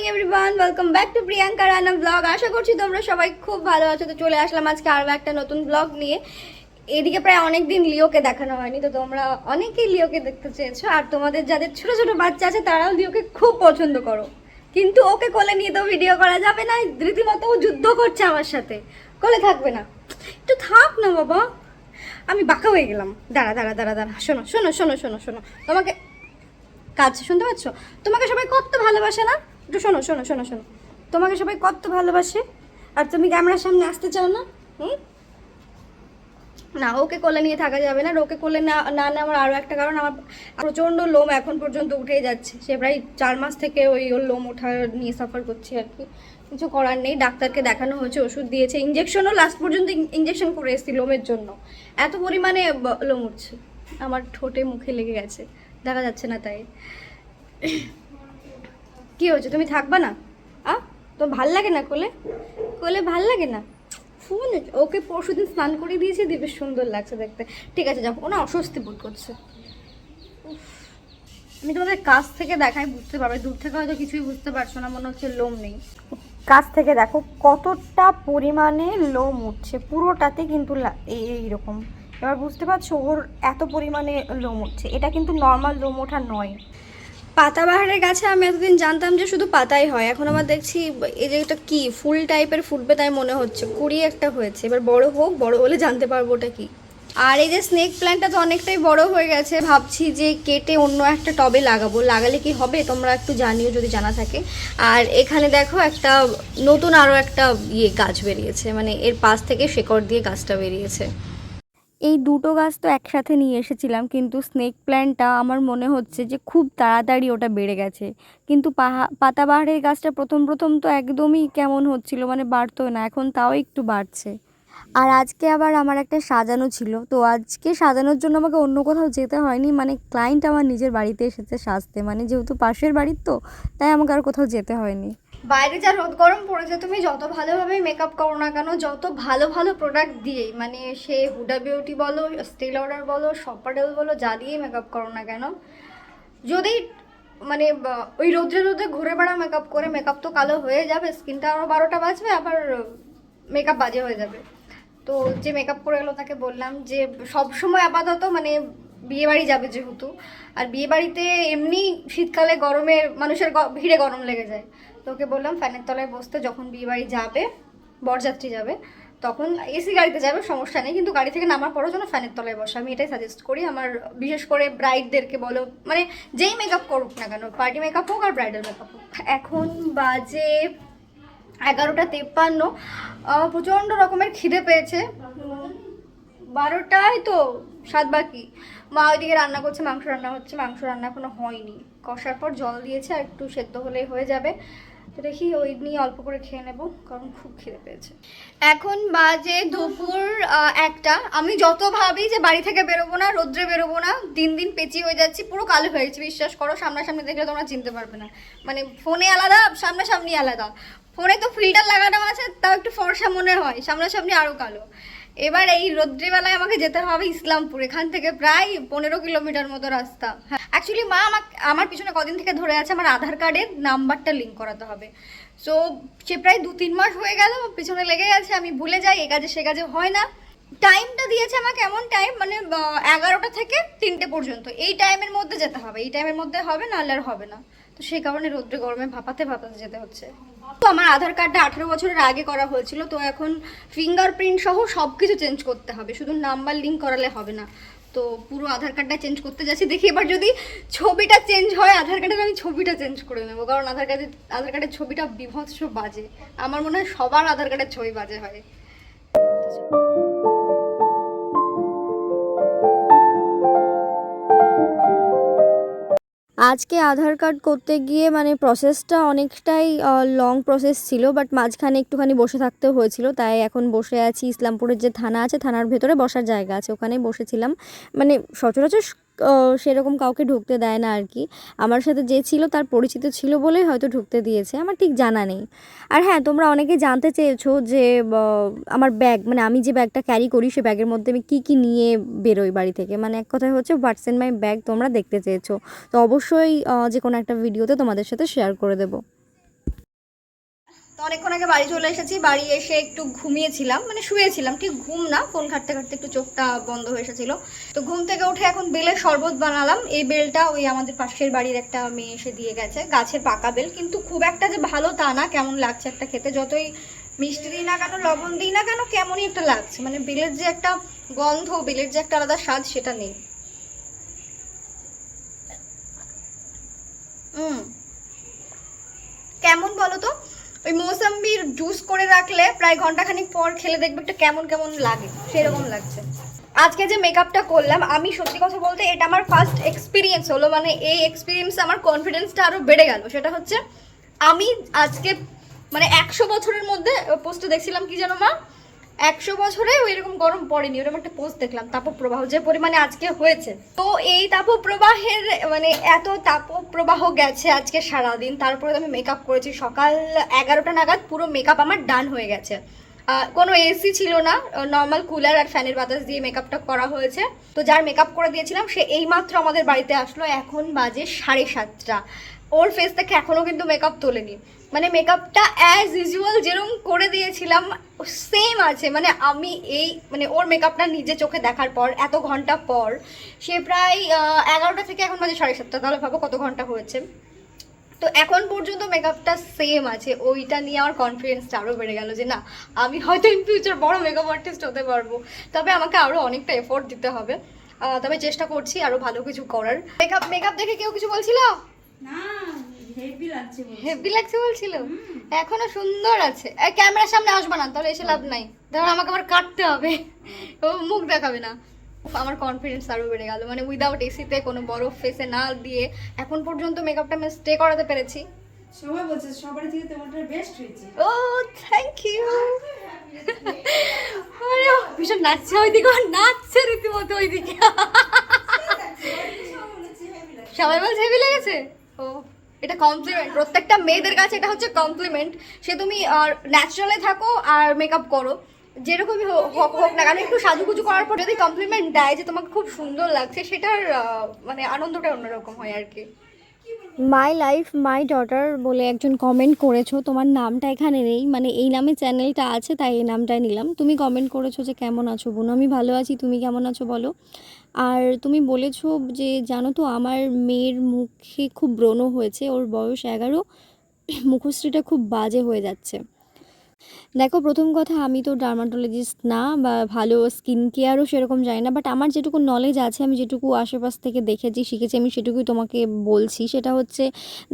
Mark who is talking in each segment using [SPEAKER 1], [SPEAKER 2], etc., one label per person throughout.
[SPEAKER 1] Morning everyone welcome back to Priyanka Rana blog আশা করছি তোমরা সবাই খুব ভালো আছো। তো চলে আসলাম আজকে আরও একটা নতুন ব্লগ নিয়ে। এদিকে প্রায় অনেক দিন লিওকে দেখানো হয়নি, তো তোমরা অনেকেই লিওকে দেখতে চেয়েছো। আর তোমাদের যাদের ছোট ছোট বাচ্চা আছে, তারাও লিওকে খুব পছন্দ করো। কিন্তু ওকে কোলে নিয়ে তো ভিডিও করা যাবে না, রীতিমতো ও যুদ্ধ করছে আমার সাথে। কোলে থাকবে না। একটু থাক না বাবা। আমি বাঁকা হয়ে গেলাম। দাঁড়া দাঁড়া দাঁড়া দাঁড়া। শোনো শোনো শোনো শোনো শোনো। তোমাকে কাজ শুনতে পাচ্ছ? তোমাকে সবাই কত ভালোবাসে না? একটু শোনো শোনো শোনো শোনো। তোমাকে সবাই কত ভালোবাসে, আর তুমি ক্যামেরার সামনে আসতে চাও না? হুম? না, ওকে কোলে নিয়ে থাকা যাবে না। ওকে কোলে না না নেওয়ার আরও একটা কারণ, আমার প্রচণ্ড লোম এখন পর্যন্ত উঠেই যাচ্ছে। সে প্রায় চার মাস থেকে ওই ওর লোম ওঠা নিয়ে সাফার করছি আর কি। কিছু করার নেই, ডাক্তারকে দেখানো হয়েছে, ওষুধ দিয়েছে। ইঞ্জেকশনও লাস্ট পর্যন্ত ইঞ্জেকশন করে এসেছি লোমের জন্য। এত পরিমাণে লোম উঠছে। আমার ঠোঁটে মুখে লেগে গেছে। দেখা যাচ্ছে না তাই। কি হয়েছে? তুমি থাকবা না? আ? তো ভালো লাগে না কোলে? কোলে ভালো লাগে না? ফোন ওকে পরশু দিন স্নান করে দিয়েছি, দিবে সুন্দর লাগছে দেখতে। ঠিক আছে, যাও। ওনা অস্বস্তি বোধ করছে। আমি তোমাদের কাছ থেকে দেখাই, বুঝতে পারবে। দূর থেকে হয়তো কিছুই বুঝতে পারছ না, মনে হচ্ছে লোম নেই। কাছ থেকে দেখো, কতটা পরিমাণে লোম উঠছে। পুরোটাতে কিন্তু এই এইরকম। এবার বুঝতে পারছ, ওর এত পরিমাণে লোম উঠছে। এটা কিন্তু নর্মাল লোম ওঠা নয়। পাতাবাহারের গাছে আমি এতদিন জানতাম যে শুধু পাতাই হয়। এখন আবার দেখছি এই যে এটা কি? ফুল টাইপের ফুটবে তাই মনে হচ্ছে। কুড়ি একটা হয়েছে। এবার বড় হোক, বড় হলে জানতে পারব ওটা কি। আর এই যে স্নেক প্ল্যান্টটা তো অনেকটাই বড় হয়ে গেছে। ভাবছি যে কেটে অন্য একটা টবে লাগাবো। লাগালে কি হবে? তোমরা একটু জানিও যদি জানা থাকে। আর এখানে দেখো একটা নতুন আরও একটা ইয়ে গাছ বেরিয়েছে। মানে এর পাশ থেকে শেকড় দিয়ে গাছটা বেরিয়েছে। এই দুটো গাছ তো একসাথে নিয়ে এসেছিলাম, কিন্তু স্নেক প্ল্যান্টটা আমার মনে হচ্ছে যে খুব তাড়াতাড়ি ওটা বেড়ে গেছে। কিন্তু পাহা, পাতাবাহারের গাছটা প্রথম প্রথম তো একদমই কেমন হচ্ছিল মানে বাড়তো না, এখন তাও একটু বাড়ছে। আর আজকে আবার আমার একটা সাজানো ছিল, তো আজকে সাজানোর জন্য আমাকে অন্য কোথাও যেতে হয়নি মানে ক্লায়েন্ট আমার নিজের বাড়িতে এসেছে সাজতে মানে যেহেতু পাশের বাড়ির তো, তাই আমাকে আর কোথাও যেতে হয়নি। বাইরে যা রোদ গরম পড়েছে, তুমি যত ভালোভাবে মেকআপ করো না কেন, যত ভালো ভালো প্রোডাক্ট দিয়েই মানে সে হুডা বিউটি বলো স্টিল অর্ডার বলো শপাডেল বলো, যা দিয়েই মেকআপ করো না কেন, যদি মানে ওই রোদ্রে রোদ্রে ঘুরে বেড়া মেকআপ করে মেকআপ তো কালো হয়ে যাবে স্কিনটা আরও বারোটা বাজবে, আবার মেকআপ বাজে হয়ে যাবে। তো যে মেকআপ করে গেলো তাকে বললাম যে, সব সময় আপাতত মানে বিয়ে বাড়ি যাবে যেহেতু, আর বিয়ে বাড়িতে এমনি শীতকালে গরমে মানুষের ভিড়ে গরম লেগে যায়। তো ওকে বললাম ফ্যানের তলায় বসতে যখন বিয়ে বাড়ি যাবে, বরযাত্রী যাবে, তখন এসি গাড়িতে যাবে, সমস্যা নেই, কিন্তু গাড়ি থেকে নামার পরও যেন ফ্যানের তলায় বসে। আমি এটাই সাজেস্ট করি, আমার বিশেষ করে ব্রাইডদেরকে বলো মানে যেই মেকআপ করুক না কেন পার্টি মেকআপ হোক আর ব্রাইডাল মেকআপ হোক। এখন বাজে এগারোটা তেপ্পান্ন প্রচণ্ড রকমের খিদে পেয়েছে। বারোটায় তো সাত বাকি। মা ওইদিকে রান্না করছে, মাংস রান্না হচ্ছে, মাংস রান্না এখনও হয়নি। কষার পর জল দিয়েছে, আর একটু সেদ্ধ হলেই হয়ে যাবে। দেখি ওই নিয়ে অল্প করে খেয়ে নেব, কারণ খুব খিদে পেয়েছে। এখন বাজে দুপুর একটা। আমি যত ভাবি যে বাড়ি থেকে বেরোবো না, রোদ্রে বেরোবো না, দিন দিন পেঁচি হয়ে যাচ্ছি, পুরো কালো হয়ে গেছি, বিশ্বাস করো, সামনাসামনি দেখলে তোমরা চিনতে পারবে না। মানে ফোনে আলাদা, সামনাসামনি আলাদা। ফোনে তো ফিল্টার লাগানো আছে, তাও একটু ফর্সা মনে হয়, সামনাসামনি আরও কালো। এবার এই রৌদ্রিবেলায় আমাকে যেতে হবে ইসলামপুর। এখান থেকে প্রায় পনেরো কিলোমিটার মতো রাস্তা। অ্যাকচুয়ালি মা আমাকে, আমার পিছনে কদিন থেকে ধরে আছে, আমার আধার কার্ডের নাম্বারটা লিঙ্ক করাতে হবে। সো সে প্রায় দু তিন মাস হয়ে গেল, পিছনে লেগে গেছে, আমি ভুলে যাই, এ কাজে সে কাজে হয় না। টাইমটা দিয়েছে আমাকে এমন টাইম মানে এগারোটা থেকে তিনটে পর্যন্ত। এই টাইমের মধ্যে যেতে হবে, এই টাইমের মধ্যে হবে, নাহলে আর হবে না। তো সেই কারণে রোদ্রে গরমে ভাপাতে ভাপাতে যেতে হচ্ছে। তো আমার আধার কার্ডটা আঠেরো বছরের আগে করা হয়েছিল, তো এখন ফিঙ্গারপ্রিন্ট সহ সব কিছু চেঞ্জ করতে হবে। শুধু নাম্বার লিঙ্ক করালে হবে না। তো পুরো আধার কার্ডটা চেঞ্জ করতে যাচ্ছি। দেখি এবার যদি ছবিটা চেঞ্জ হয়, আধার কার্ডের আমি ছবিটা চেঞ্জ করে নেব। কারণ আধার কার্ডে, আধার কার্ডের ছবিটা বিভৎস বাজে। আমার মনে হয় সবার আধার কার্ডের ছবি বাজে হয়। আজকে আধার কার্ড করতে গিয়ে মানে প্রসেসটা অনেকটাই লং প্রসেস ছিল বাট মাঝখানে একটুখানি বসে থাকতে হয়েছিল। তাই এখন বসে আছি। ইসলামপুরের যে থানা আছে, থানার ভেতরে বসার জায়গা আছে। ওখানে বসেছিলাম। মানে সচরাচর সেরকম কাউকে ঢুকতে দেয় না আর কি। আমার সাথে যে ছিল তার পরিচিত ছিল বলেই হয়তো ঢুকতে দিয়েছে, আমার ঠিক জানা নেই। আর হ্যাঁ তোমরা অনেকে জানতে চেয়েছো যে আমার ব্যাগ মানে আমি যে ব্যাগটা ক্যারি করি, সে ব্যাগের মধ্যে আমি কী কী নিয়ে বেরোই বাড়ি থেকে। মানে এক কথায় হচ্ছে হোয়াটস ইন মাই ব্যাগ তোমরা দেখতে চেয়েছো। তো অবশ্যই যে কোনো একটা ভিডিওতে তোমাদের সাথে শেয়ার করে দেবো। অনেকক্ষণ আগে বাড়ি চলে এসেছি, বাড়ি এসে একটু ঘুমিয়েছিলাম মানে শুয়েছিলাম, ঠিক ঘুম না, ফোন ঘাটতে ঘাটতে একটু চোখটা বন্ধ হয়ে এসেছিল। তো ঘুম থেকে উঠে এখন বেলের শরবত বানালাম, এই বেলটা ওই আমাদের পাশের বাড়ির একটা মেয়ে এসে দিয়ে গেছে, গাছের পাকা বেল, কিন্তু খুব একটা যে ভালো তা না, কেমন লাগছে একটা খেতে, যতই মিষ্টি দিই না কেন, লবণ দিই না কেন, কেমনই একটা লাগছে মানে বেলের যে একটা গন্ধ, বেলের যে একটা আলাদা স্বাদ, সেটা নেই। হুম। কেমন বলো তো? ওই মৌসাম্বির জুস করে রাখলে প্রায় ঘন্টাখানিক পর খেলে দেখবে একটা কেমন কেমন লাগে, সেরকম লাগছে। আজকে যে মেকআপটা করলাম, আমি সত্যি কথা বলতে এটা আমার ফার্স্ট এক্সপিরিয়েন্স হলো মানে এই এক্সপিরিয়েন্স আমার কনফিডেন্সটা আরও বেড়ে গেল। সেটা হচ্ছে, আমি আজকে মানে একশো বছরের মধ্যে পোস্টে দেখছিলাম কি যেন মা? একশো বছরে ওই রকম গরম পড়েনি, ওরকম একটা পোস্ট দেখলাম, তাপপ্রবাহ, যে পরিমাণে আজকে হয়েছে। তো এই তাপপ্রবাহের মানে এত তাপপ্রবাহ গেছে আজকে সারাদিন, তারপরে আমি মেকআপ করেছি, সকাল এগারোটা নাগাদ পুরো মেকআপ আমার ডান হয়ে গেছে। কোনো এসি ছিল না নর্মাল কুলার আর ফ্যানের বাতাস দিয়ে মেকআপটা করা হয়েছে। তো যার মেকআপ করে দিয়েছিলাম, সে এইমাত্র আমাদের বাড়িতে আসলো, এখন বাজে সাড়ে সাতটা। ওর ফেস থেকে এখনও কিন্তু মেকআপ তোলেনি। মানে মেকআপটা অ্যাজ ইউজুয়াল যেরকম করে দিয়েছিলাম সেম আছে। মানে আমি এই মানে ওর মেকআপটা নিজে চোখে দেখার পর, এত ঘণ্টা পর, সে প্রায় এগারোটা থেকে এখন বাজে সাড়ে সাতটা, তাহলে ভাবো কত ঘণ্টা হয়েছে। তো এখন পর্যন্ত মেকআপটা সেম আছে। ওইটা নিয়ে আমার কনফিডেন্সটা আরও বেড়ে গেল যে না, আমি হয়তো ইন ফিউচার বড় মেকআপ আর্টিস্ট হতে পারব। তবে আমাকে আরও অনেকটা এফোর্ট দিতে হবে। তবে চেষ্টা করছি আরও ভালো কিছু করার। মেকআপ মেকআপ দেখে কেউ কিছু বলছিল?
[SPEAKER 2] হেভি লাগছে
[SPEAKER 1] বলছিল? এখনও সুন্দর আছে। ক্যামেরার সামনে আসবে না তাহলে এসে লাভ নাই। ধর আমাকে আবার কাটতে হবে। ও মুখ দেখাবে না। আমার কনফিডেন্স আরও বেড়ে গেল। মানে উইদাউট এসিতে কোনো বরফ ফেসে না দিয়ে এখন পর্যন্ত মেকআপটা আমি স্টে করাতে পেরেছি।
[SPEAKER 2] সবাই বলছে সবার থেকে তোমারটা বেস্ট হয়েছে।
[SPEAKER 1] ও থ্যাংক ইউ ভীষণ নাচছে ওইদিকে নাচছে রীতিমতো ওইদিকে। সবাই বলছে হেভি লেগেছে? এটা কমপ্লিমেন্ট প্রত্যেকটা মেয়েদের কাছে এটা হচ্ছে কমপ্লিমেন্ট সে তুমি ন্যাচারালে থাকো আর মেকআপ করো। যেরকমই হোক হোক না কেন, একটু সাজুগুজু করার পর যদি কমপ্লিমেন্ট দেয় যে তোমাকে খুব সুন্দর লাগছে, সেটার মানে আনন্দটা অন্যরকম হয় আর কি।
[SPEAKER 3] মাই লাইফ মাই ডটার বলে একজন কমেন্ট করেছ, তোমার নামটা এখানে নেই মানে এই নামে চ্যানেলটা আছে, তাই এই নামটাই নিলাম। তুমি কমেন্ট করেছ যে কেমন আছো, বোন, আমি ভালো আছি, তুমি কেমন আছো বলো। আর তুমি বলেছ যে, জানো তো আমার মেয়ের মুখে খুব ব্রণ হয়েছে, ওর বয়স এগারো, মুখশ্রীটা খুব বাজে হয়ে যাচ্ছে। দেখো, প্রথম কথা, আমি তো ডার্মাটোলজিস্ট না বা ভালো স্কিন কেয়ারও সেরকম জানি না বাট আমার যেটুকু নলেজ আছে, আমি যেটুকু আশেপাশ থেকে দেখেছি, শিখেছি, আমি সেটুকুই তোমাকে বলছি। সেটা হচ্ছে,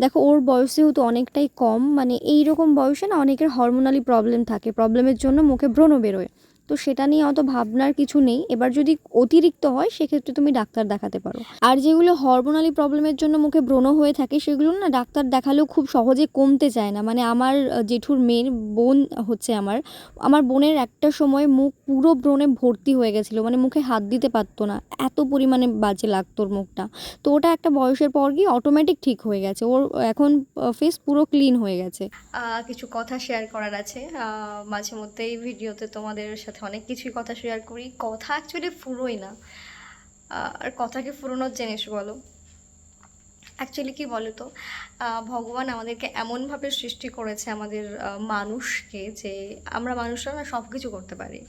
[SPEAKER 3] দেখো, ওর বয়সেও তো অনেকটাই কম মানে এই রকম বয়সে না অনেকের হরমোনালি প্রবলেম থাকে প্রবলেমের জন্য মুখে ব্রণ বেরোয়। তো সেটা নিয়ে অত ভাবনার কিছু নেই। এবার যদি অতিরিক্ত হয়, সেক্ষেত্রে তুমি ডাক্তার দেখাতে পারো। আর যেগুলো হরমোনালি প্রবলেমের জন্য মুখে ব্রণ হয়ে থাকে, সেগুলো না ডাক্তার দেখালেও খুব সহজে কমতে চায় না। মানে আমার জেঠুর মেয়ের বোন হচ্ছে আমার আমার বোনের একটা সময় মুখ পুরো ব্রণে ভর্তি হয়ে গেছিল। মানে মুখে হাত দিতে পারতো না। এত পরিমাণে বাজে লাগতো ওর মুখটা। তো ওটা একটা বয়সের পর গিয়ে অটোমেটিক ঠিক হয়ে গেছে। ওর এখন ফেস পুরো ক্লিন হয়ে গেছে।
[SPEAKER 1] কিছু কথা শেয়ার করার আছে। মাঝে মধ্যে এই ভিডিওতে তোমাদের সাথে অনেক কিছুই কথা শেয়ার করি। কথা অ্যাকচুয়ালি ফুরোই না। আর কথাকে ফুরোনোর জিনিস বলো। অ্যাকচুয়ালি কি বলো তো ভগবান আমাদেরকে এমনভাবে সৃষ্টি করেছে আমাদের মানুষকে যে আমরা মানুষরা না সব কিছু করতে পারি।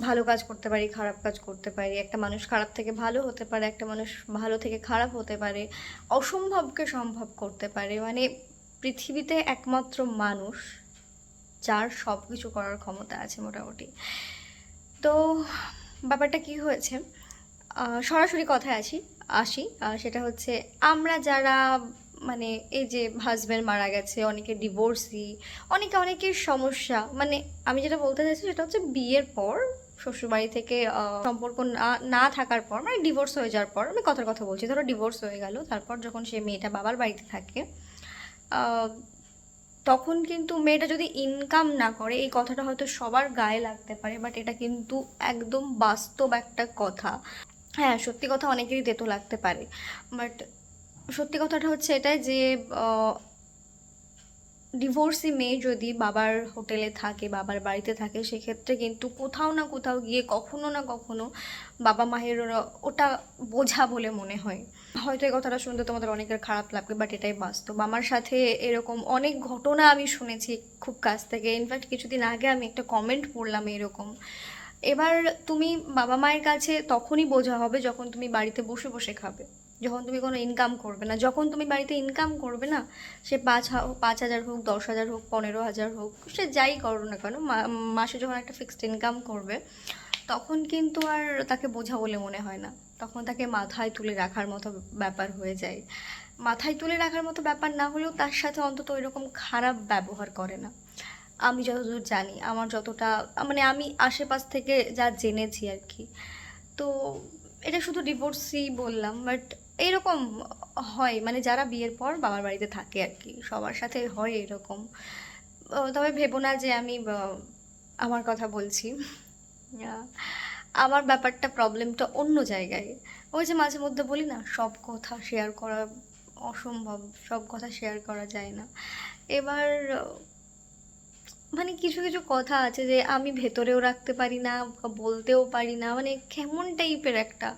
[SPEAKER 1] ভালো কাজ করতে পারি, খারাপ কাজ করতে পারি। একটা মানুষ খারাপ থেকে ভালো হতে পারে, একটা মানুষ ভালো থেকে খারাপ হতে পারে। অসম্ভবকে সম্ভব করতে পারে। মানে পৃথিবীতে একমাত্র মানুষ যার সব কিছু করার ক্ষমতা আছে মোটামুটি। তো ব্যাপারটা কি হয়েছে? সরাসরি কথায় আসি আসি সেটা হচ্ছে আমরা যারা মানে এই যে হাজব্যান্ড মারা গেছে, অনেকে ডিভোর্সি অনেকে অনেকের সমস্যা মানে আমি যেটা বলতে চাইছি সেটা হচ্ছে বিয়ের পর, শ্বশুরবাড়ি থেকে সম্পর্ক না না থাকার পর মানে ডিভোর্স হয়ে যাওয়ার পর, আমি কথার কথা বলছি, ধরো ডিভোর্স হয়ে গেল, তারপর যখন সে মেয়েটা বাবার বাড়িতে থাকে তখন কিন্তু মেয়েটা যদি ইনকাম না করে, এই কথাটা হয়তো সবার গায়ে লাগতে পারে বাট এটা কিন্তু একদম বাস্তব একটা কথা। হ্যাঁ সত্যি কথা অনেকেরই তেতো লাগতে পারে বাট সত্যি কথাটা হচ্ছে এটাই যে ডিভোর্সি মেয়ে যদি বাবার হোটেলে থাকে, বাবার বাড়িতে থাকে, সেক্ষেত্রে কিন্তু কোথাও না কোথাও গিয়ে কখনো না কখনো বাবা মায়ের ওটা বোঝা বলে মনে হয়। হয়তো এই কথাটা শুনতে তোমাদের অনেকের খারাপ লাগবে বাট এটাই বাস্তব। আমার সাথে এরকম অনেক ঘটনা আমি শুনেছি খুব কাছ থেকে। ইনফ্যাক্ট কিছুদিন আগে আমি একটা কমেন্ট পড়লাম এরকম। এবার তুমি বাবা মায়ের কাছে তখনই বোঝা হবে যখন তুমি বাড়িতে বসে বসে খাবে। যখন তুমি কোনো ইনকাম করবে না, যখন তুমি বাড়িতে ইনকাম করবে না, সে পাঁচ পাঁচ হাজার হোক, দশ হাজার হোক, পনেরো হাজার হোক, সে যাই করো না কেন মাসে যখন একটা ফিক্সড ইনকাম করবে, তখন কিন্তু আর তাকে বোঝা বলে মনে হয় না। তখন তাকে মাথায় তুলে রাখার মতো ব্যাপার হয়ে যায়। মাথায় তুলে রাখার মতো ব্যাপার না হলেও তার সাথে অন্তত ওইরকম খারাপ ব্যবহার করে না। আমি যতদূর জানি, আমার যতটা মানে আমি আশেপাশ থেকে যা জেনেছি আর কি। তো এটা শুধু ডিভোর্সই বললাম বাট এইরকম হয় মানে যারা বিয়ের পর বাবার বাড়িতে থাকে আর কি, সবার সাথে হয় এরকম। তবে ভেবো না যে আমি আমার কথা বলছি। আমার ব্যাপারটা প্রবলেমটা অন্য জায়গায়। ওই যে মাঝে মধ্যে বলি না, সব কথা শেয়ার করা অসম্ভব, সব কথা শেয়ার করা যায় না। এবার মানে কিছু কিছু কথা আছে যে আমি ভেতরেও রাখতে পারি না, বলতেও পারি না মানে কেমন টাইপের একটা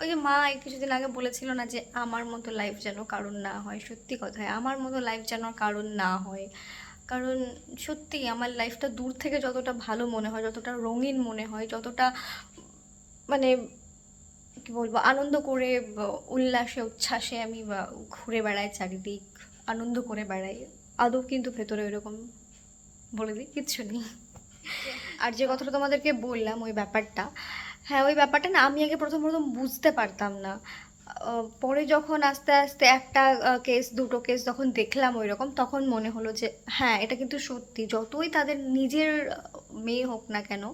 [SPEAKER 1] ওই যে মা কিছুদিন আগে বলেছিল না যে আমার মতো লাইফ যেন কারণ না হয় সত্যি কথায় আমার মতো লাইফ যেন কারণ না হয়। কারণ সত্যি আমার লাইফটা দূর থেকে যতটা ভালো মনে হয় যতটা রঙিন মনে হয় যতটা মানে কি বলব আনন্দ করে উল্লাসে উচ্ছ্বাসে আমি ঘুরে বেড়াই চারিদিক আনন্দ করে বেড়াই। আদৌ কিন্তু ভেতরে ওইরকম বলে দিই কিচ্ছু নেই। আর যে কথাটা তোমাদেরকে বললাম ওই ব্যাপারটা হ্যাঁ ওই ব্যাপারটা না, আমি আগে প্রথম প্রথম বুঝতে পারতাম না। পরে যখন আস্তে আস্তে একটা কেস দুটো কেস যখন দেখলাম ওই রকম তখন মনে হলো যে হ্যাঁ এটা কিন্তু সত্যি। যতই তাদের নিজের মেয়ে হোক না কেন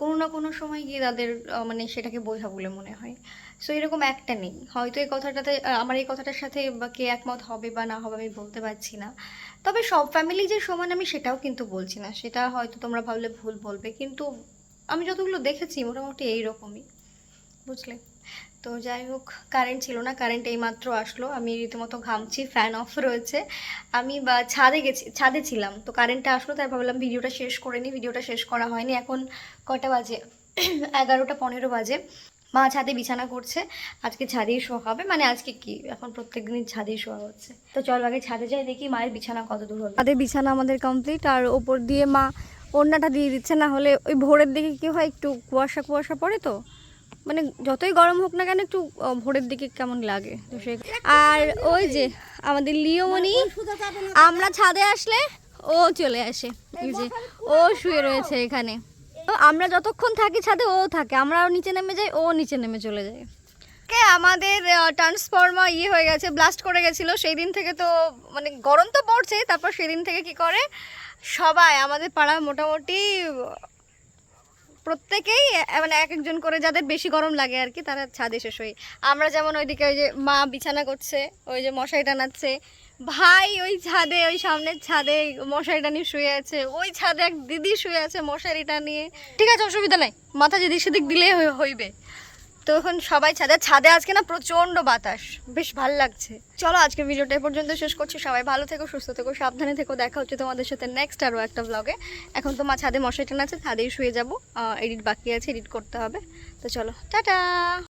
[SPEAKER 1] কোনো না কোনো সময় গিয়ে তাদের মানে সেটাকে বোঝা বলে মনে হয়। সো এরকম একটা নেই। হয়তো এই কথাটাতে আমার এই কথাটার সাথে বা কে একমত হবে বা না হবে আমি বলতে পারছি না। তবে সব ফ্যামিলি যে সমান, আমি সেটাও কিন্তু বলছি না। সেটা হয়তো তোমরা ভাবলে ভুল বলবে, কিন্তু আমি যতগুলো দেখেছি মোটামুটি এইরকমই, বুঝলে? তো যাই হোক কারেন্ট ছিল না কারেন্ট এইমাত্র আসলো, আমি রীতিমতো ঘামছি ফ্যান অফ রয়েছে। আমি বা ছাদে গেছি, ছাদে ছিলাম, তো কারেন্টটা আসলো, তাই ভাবলাম ভিডিওটা শেষ করে নিই ভিডিওটা শেষ করা হয়নি। এখন কটা বাজে? এগারোটা পনেরো বাজে। মা ছাদে বিছানা করছে, আজকে ছাদেই শোয়া হবে মানে আজকে কি? এখন প্রত্যেক দিনই ছাদেই শোয়া হচ্ছে। তো চল আগে ছাদে যাই, দেখি মায়ের বিছানা কত দূর হবে।
[SPEAKER 3] তাদের বিছানা আমাদের কমপ্লিট আর ওপর দিয়ে মা ওড়নাটা দিয়ে দিচ্ছে, না হলে ওই ভোরের দিকে কি হয়, একটু কুয়াশা কুয়াশা পড়ে তো? মানে যতই গরম হোক না কেন একটু ভোরের দিকে কেমন লাগে? আর ওই যে আমাদের লিওমণি, আমরা ছাদে আসলে ও চলে আসে। যে ও শুয়ে রয়েছে এখানে। তো আমরা যতক্ষণ থাকি ছাদে, ও থাকে। আমরাও নিচে নেমে যাই, ও নিচে নেমে চলে যায়। আমাদের ট্রান্সফর্মার ইয়ে হয়ে গেছে ব্লাস্ট করে গেছিল। সেই দিন থেকে তো মানে গরম তো পড়ছে তারপর সেদিন থেকে কি করে? সবাই, আমাদের পাড়া মোটামুটি প্রত্যেকেই মানে এক একজন করে যাদের বেশি গরম লাগে আর কি, তারা ছাদে শেষ হই। আমরা যেমন ওইদিকে ওই যে মা বিছানা করছে, ওই যে মশারি টানাচ্ছে, ভাই ওই ছাদে, ওই সামনের ছাদে মশারি নিয়ে শুয়ে আছে, ওই ছাদে এক দিদি শুয়ে আছে মশারিটা নিয়ে ঠিক আছে, অসুবিধা নাই। মাথা যেদিক সেদিক দিলেই হইবে। তো এখন সবাই ছাদে ছাদে আজকে না প্রচণ্ড বাতাস। বেশ ভালো লাগছে। চলো আজকে ভিডিওটা পর্যন্ত শেষ করছি। সবাই ভালো থেকো, সুস্থ থেকো, সাবধানে থেকো। দেখা হচ্ছে তোমাদের সাথে নেক্সট আরও একটা ব্লগে এখন তো মা ছাদে মশাই টান আছে, ছাদেই শুয়ে যাব। এডিট বাকি আছে এডিট করতে হবে। তো চলো, টাটা!